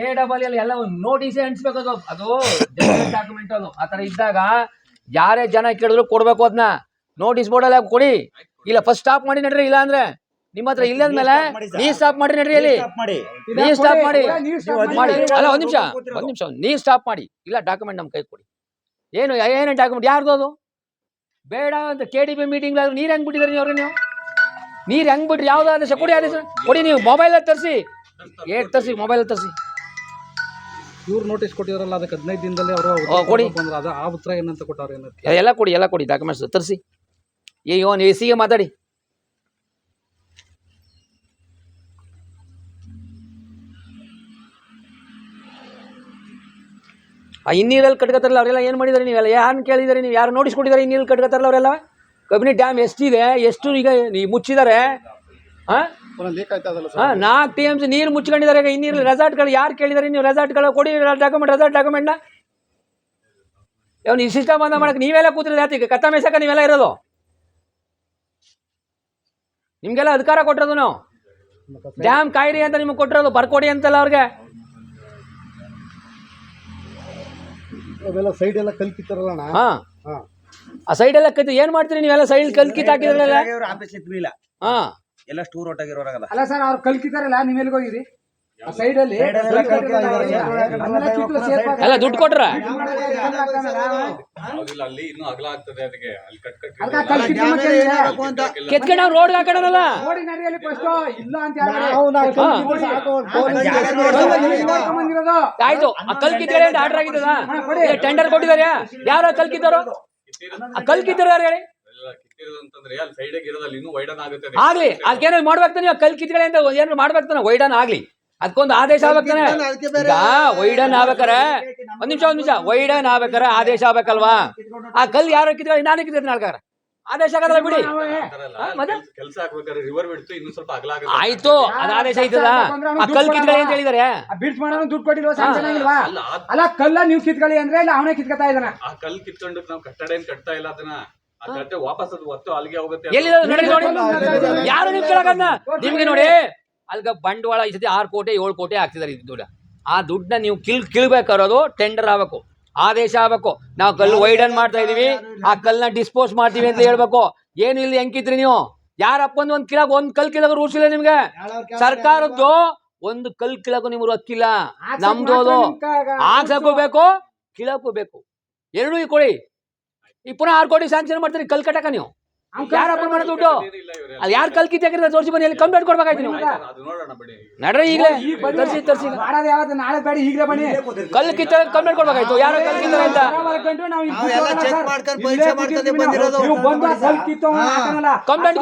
A double L ಎಲ್ಲ notice ಅಂಟಿಸ್ಬೇಕು ಅದು. ಅದು ಡಾಕ್ಯುಮೆಂಟ್ ಅದು. ಆತರ ಇದ್ದಾಗ ಯಾರೇ ಜನ ಕೇಳಿದ್ರು ಕೊಡ್ಬೇಕು ಅದನ್ನ ನೋಟಿಸ್ ಬೋರ್ಡ್ ಅಲ್ಲಿ ಕೊಡಿ. ಇಲ್ಲ ಫಸ್ಟ್ ಸ್ಟಾಪ್ ಮಾಡಿ ನಡ್ರಿ ಇಲ್ಲ ಅಂದ್ರೆ ನಿಮ್ಮ ಹತ್ರ ಇಲ್ಲ ಅಂದ್ಮೇಲೆ ನೀ ಸ್ಟಾಪ್ ಮಾಡಿ ನಡ್ರಿ ಅಲ್ಲಿ. ಮಾಡಿ. ನೀ ಸ್ಟಾಪ್ ಮಾಡಿ. ಮಾಡಿ. ಅಲ್ಲ ಒಂದ್ ನಿಮಿಷ. ಒಂದ್ ನಿಮಿಷ ನೀ ಸ್ಟಾಪ್ ಮಾಡಿ. ಇಲ್ಲ ಡಾಕ್ಯುಮೆಂಟ್ ನಮ್ ಕೈ ಕೊಡಿ. ಏನು ಏನೇನು ಡಾಕ್ಯುಮೆಂಟ್ ಯಾರ್ದು ಅದು? ಬೇಡ ಅಂತ ಕೆ ಡಿ ಬಿ ಮೀಟಿಂಗ್ ನೀರ್ ಹೆಂಗ್ ಬಿಟ್ಟಿದ್ರಿ ಅವ್ರಿಗೆ ನೀವು? ನೀರ್ ಹೆಂಗ್ ಬಿಟ್ರಿ? ಯಾವ್ದು ಆದೇಶ? ಕೊಡಿ ಆದೇಶ. ಕೊಡಿ ನೀವು ಮೊಬೈಲ್ ತರಿಸಿ. ಏಟ್ ತರಿಸಿ ಮೊಬೈಲ್ ತರಿಸಿ. ಇವ್ರು ನೋಟಿಸ್ ಕೊಟ್ಟಿದ್ರಲ್ಲ ಅದಕ್ಕೆ ಹದಿನೈದು ದಿನದಲ್ಲಿ ಅವರು ಕೊಡಿ. ಬಂದ್ರೆ. ಅದು ಆ ಉತ್ತರ ಏನಂತ ಕೊಟ್ಟವ್ರು ಏನಂತ? ಎಲ್ಲ ಕೊಡಿ ಎಲ್ಲ ಕೊಡಿ ಡಾಕ್ಯುಮೆಂಟ್ಸ್ ತರಿಸಿ. ಏ ನೀವು ಎ ಸಿಗೆ ಮಾತಾಡಿ. ಆ ಇನ್ನೀರಲ್ಲಿ ಕಟ್ಕೋತಾರಲ್ಲ ಅವರೆಲ್ಲ ಏನು ಮಾಡಿದ್ದಾರೆ ನೀವೆಲ್ಲ? ಯಾರು ಕೇಳಿದ್ದಾರೆ ನೀವು? ಯಾರು ನೋಟಿಸ್ ಕೊಟ್ಟಿದ್ದಾರೆ ಇನ್ನೀರಲ್ಲಿ ಕಟ್ಕೋತಾರಲ್ಲ ಅವರೆಲ್ಲ? ಕಬಿನಿ ಡ್ಯಾಮ್ ಎಷ್ಟಿದೆ? ಎಷ್ಟು ಈಗ ನೀವು ಮುಚ್ಚಿದ್ದಾರೆ ಹಾಂ ಹಾಂ ನಾಲ್ಕು ಟಿ ಎಂ ಸಿ ನೀರು ಮುಚ್ಕೊಂಡಿದ್ದಾರೆ ಈಗ ಇನ್ನೀರು ರೆಸಾರ್ಟ್ಗಳು ಯಾರು ಕೇಳಿದಾರೆ? ನೀವು ರೆಸಾರ್ಟ್ಗಳು ಕೊಡಿ ಡಾಕ್ಯುಮೆಂಟ್ ರೆಸಾರ್ಟ್ ಡಾಕ್ಯುಮೆಂಟ್ನ ಅವ್ನು ಈ ಸಿಸ್ಟಮ್ ಬಂದ ಮಾಡಕ್ಕೆ ನೀವೆಲ್ಲ ಕೂತಿರೋದು ಯಾತಿಗೆ ಕತ್ತ ಮೇಸಕ ನೀವೆಲ್ಲ ಇರೋದು? ನಿಮ್ಗೆಲ್ಲ ಅಧಿಕಾರ ಕೊಟ್ಟಿರೋದು ನಾವು? ಡ್ಯಾಮ್ ಕಾಯಿರಿ ಅಂತ ನಿಮಗೆ ಕೊಟ್ಟಿರೋದು ಬರ್ಕೊಡಿ ಅಂತಲ್ಲ ಅವ್ರಿಗೆ. ಸೈಡ್ ಎಲ್ಲ ಕಲ್ಕಿತ್ತಾರಲ್ಲ ಹಾಂ. ಹಾ. ಆ ಸೈಡ್ ಎಲ್ಲ ಕಲ್ತಿ ಏನು ಮಾಡ್ತೀರಿ ನೀವೆಲ್ಲ ಸೈಡ್ ಕಲ್ಕಿತಾಕಿದ್ರಲ್ಲ ಹಾಂ. ಎಲ್ಲ ಸ್ಟೂರ್ ಒಟ್ಟಾಗಿರೋರಾಗದ ಅಲ್ಲ ಸರ್ ಅವ್ರು ಕಲ್ಕಿದಾರಲ್ಲ ನೀವ್ ಎಲ್ಲಿಗೆ ಹೋಗಿರಿ ಆ ಸೈಡ್ ಅಲ್ಲಿ ಅಲ್ಲ ಕಲ್ಕಿದ್ದಾರೆ. ದುಡ್ಡು ಕೊಟ್ರ? ಅಲ್ಲಿ ಇನ್ನೂ ಅಗಲ ಆಗ್ತದೆ ಅದಕ್ಕೆ. ಅಲ್ಲಿ ಕಟ್ ಕಟ್ ಅದಕ್ಕೆ ಆ ಕಲ್ ಕಿತ್ತು ಮತ್ತೆ ಇದೆ. ಕೆತ್ಕೊಂಡು ಅವ್ರು ರೋಡ್ ಹಾಕೋಣಲ್ಲ ನೋಡಿ ನಡಿಯಲ್ಲಿ ಫಸ್ಟ್ ಇಲ್ಲ ಅಂತ. ಆಯ್ತು ಆ ಕಲ್ ಆರ್ಡರ್ ಆಗಿದ್ದದ ಟೆಂಡರ್ ಕೊಟ್ಟಿದ್ದಾರೆ? ಯಾರ ಕಲ್ಕಿದ್ದಾರೋ ಯಾರು ಹೇಳಿ? ಕಿತ್ತಿರೋದು ಅಂತಂದ್ರೆ ಅಲ್ಲಿ ಸೈಡ್ ಇರೋದಲ್ಲಿ ಇನ್ನೂ ವೈಡನ್ ಆಗುತ್ತೆ. ಅದು. ಆಗ್ಲಿ ಅದಕ್ಕೇನೋ ಮಾಡ್ಬೇಕು ತಾನೆ? ಕಲ್ ಕಿತ್ಕೊಳ್ಳಿ ಅಂತ ಏನ್ ಮಾಡ್ಬೇಕು ತಾನೆ? ವೈಡನ್ ಆಗ್ಲಿ. ಅದಕ್ಕೊಂದು ಆದೇಶ ಆಗ್ಬೇಕಾನೆ ಈಗ ವೈಡನ್ ಆಗ್ಬೇಕಾರೆ ಒಂದ್ ನಿಮಿಷ ಒಂದ್ ನಿಮಿಷ ವೈಡನ್ ಆಗ್ಬೇಕಾರೆ ಆದೇಶ ಆಗ್ಬೇಕಲ್ವಾ? ಆ ಕಲ್ ಯಾರು ಕಿತ್ಕೊಳ್ಳಿ ನಾನೇ ಕಿತ್ತೀನಿ ನಾಲ್ಕಾರ ಆದೇಶ ಆಗಲ್ಲ ಬಿಡಿ? ಕೆಲ್ಸ- ರಿವರ್ ಬಿಡ್ತು ಇನ್ನೂ ಸ್ವಲ್ಪ ಅಗಲ ಆಗುತ್ತೆ. ಆಯ್ತು ಅದು ಆದೇಶ ಐತದ ಆ ಕಲ್ ಕಿತ್ಕೊಳ್ಳಿ ಅಂತ ಹೇಳಿದಾರೆ. ಆ ಬಿಡ್ಸ್ ಮಾಡೋನು ದುಡ್ಡು ಕೊಟ್ಟಿಲ್ವಾ? ಸ್ಯಾಂಕ್ಷನ್ ಆಗಿಲ್ವಾ ಅಲ್ಲ ಅಲ್ಲ ಕಲ್ಲ ನೀವು ಕಿತ್ಕೊಳ್ಳಿ ಅಂದ್ರೆ ಇಲ್ಲ ಅವನೇ ಕಿತ್ಕೊತಾ ಇದ್ದಾನ. ಆ ಕಲ್ ಕಿತ್ಕೊಂಡು ನಾವು ಕಟ್ಟಡ ಏನ್ ಕಟ್ತಾ ಇಲ್ಲ ಅದನ್ನ? ವಾಪಸ್ ಅದು ಒತ್ತು ಅಲ್ಲಿಗೆ ಹೋಗುತ್ತೆ ಅದು. ನೋಡಿ ನೋಡಿ. ಯಾರು ನಿಮ್ ಕೇಳಕನ್ನ ನಿಮ್ಗೆ ನೋಡಿ. ಅಲ್ಗ ಬಂಡವಾಳ ಈ ಸತಿ ಆರು ಕೋಟಿ ಏಳು ಕೋಟಿ ಹಾಕ್ತಿದ್ದಾರೆ ಇದು ದುಡ್ಡು ಆ ದುಡ್ಡನ್ನ ನೀವು ಕಿಲ್ ಕಿಳ್ಬೇಕಾರೋದು ಟೆಂಡರ್ ಆಗ್ಬೇಕು. ಆದೇಶ ಆಗ್ಬೇಕು. ನಾವು ಕಲ್ಲು ವೈಡನ್ ಮಾಡ್ತಾ ಇದೀವಿ ಆ ಕಲ್ಲನ್ನ ಡಿಸ್ಪೋಸ್ ಮಾಡ್ತೀವಿ ಅಂತ ಹೇಳ್ಬೇಕು. ಏನು ಇಲ್ಲಿ ಹೆಂಗಿದ್ರಿ ನೀವು? ಯಾರಪ್ಪಂದು ಒಂದ್ ಕಿಲಾಗ ಒಂದ್ ಕಲ್ ಕಿಲಾಗ ರೂಲ್ಸ್ ಇಲ್ಲ ನಿಮ್ಗೆ? ಸರ್ಕಾರದ್ದು ಒಂದು ಕಲ್ ಕಿಳಕು ನಿಮ್ಗೆ ಹಕ್ಕಿಲ್ಲ ನಮ್ದು ಅದು. ಹಾಕ್ಸಕ್ಕೂ ಬೇಕು ಎರಡು ಬೇಕು ಎರಡೂ ಕೊಡಿ. ಈಗ ಪುನಃ ಆರು ಕೋಟಿ ಸ್ಯಾಂಕ್ಷನ್ ಮಾಡ್ತೀರಿ ಕಲ್ ಕಟ್ಟಕ ನೀವು? ಯಾರಪ್ಪ ಮಾಡೋ ದುಡ್ಡು. ಅಲ್ಲಿ ಯಾರು ಕಲ್ ಕಿತ್ತಾಕಿದ್ರೆ ತೋರಿಸಿ ಬನ್ನಿ ಅಲ್ಲಿ ಕಂಪ್ಲೇಂಟ್ ಕೊಡ್ಬೇಕಾಯ್ತು ನೀವು ಆಯ್ತು, ಅದು ನೋಡೋಣ ಬಿಡಿ. ನಡ್ರಿ ಈಗಲೇ ತರಿಸಿ ತರಿಸಿ ಮಾಡೋದು ಯಾವತ್ತು ನಾಳೆ ಬೇಡ ಈಗಲೇ ಬನ್ನಿ. ಕಲ್ ಕಿತ್ತ ಕಂಪ್ಲೇಂಟ್ ಕೊಡ್ಬೇಕಾಯ್ತು? ಯಾರು ಕಲ್ ಕಿತ್ತಾರೆ ಅಂತ ಕಂಪ್ಲೇಂಟ್ ನಾವು